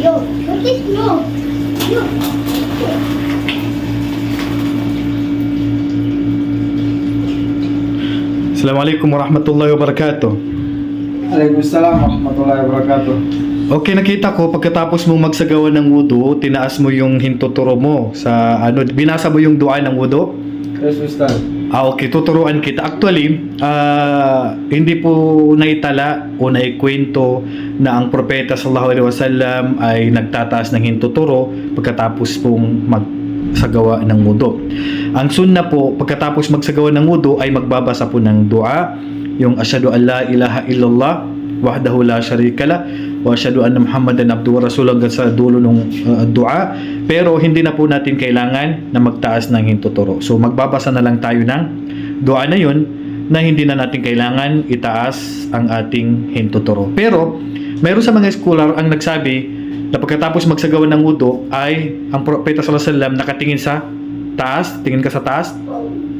You. What is no? You. السلام عليكم ورحمة الله وبركاته عليكم Okay, nakita ko pagkatapos mo magsagawa ng wudu, tinaas mo yung hintuturo mo sa ano, binasa mo yung dua ng wudu? Yes, Ustaz. Ah, okay, tuturuan kita. Actually, ah, hindi po naitala o naikwento na ang propeta sallallahu alaihi wasallam ay nagtataas ng hintuturo pagkatapos pong magsagawa ng wudu. Ang sunna po, pagkatapos magsagawa ng wudu ay magbabasa po ng dua, yung asyhadu an la ilaha illallah wahdahu la syarika lah wa asyhadu anna muhammadan abduhu wa rasuluhu hanggang sa dulo ng uh, dua. Pero hindi na po natin kailangan na magtaas ng hintuturo. So magbabasa na lang tayo ng dua na yun na hindi na natin kailangan itaas ang ating hintuturo. Pero mayroon sa mga scholar ang nagsabi na pagkatapos magsagawa ng wudu ay ang propeta sallallahu alaihi nakatingin sa taas. Tingin ka sa taas.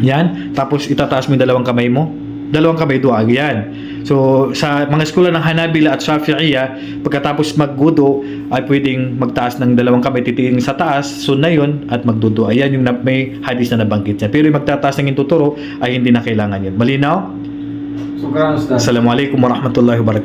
Yan. Tapos itataas mo yung dalawang kamay mo dalawang kamay dua yan. So sa mga eskwela ng Hanabila at Shafi'iyya, pagkatapos magwudu ay pwedeng magtaas ng dalawang kamay titingin sa taas, sunna yun at magdudu. Ayan yung may hadis na nabanggit niya. Pero yung magtataas ng intuturo ay hindi na kailangan yun. Malinaw? Ustaz. Assalamualaikum warahmatullahi wabarakatuh.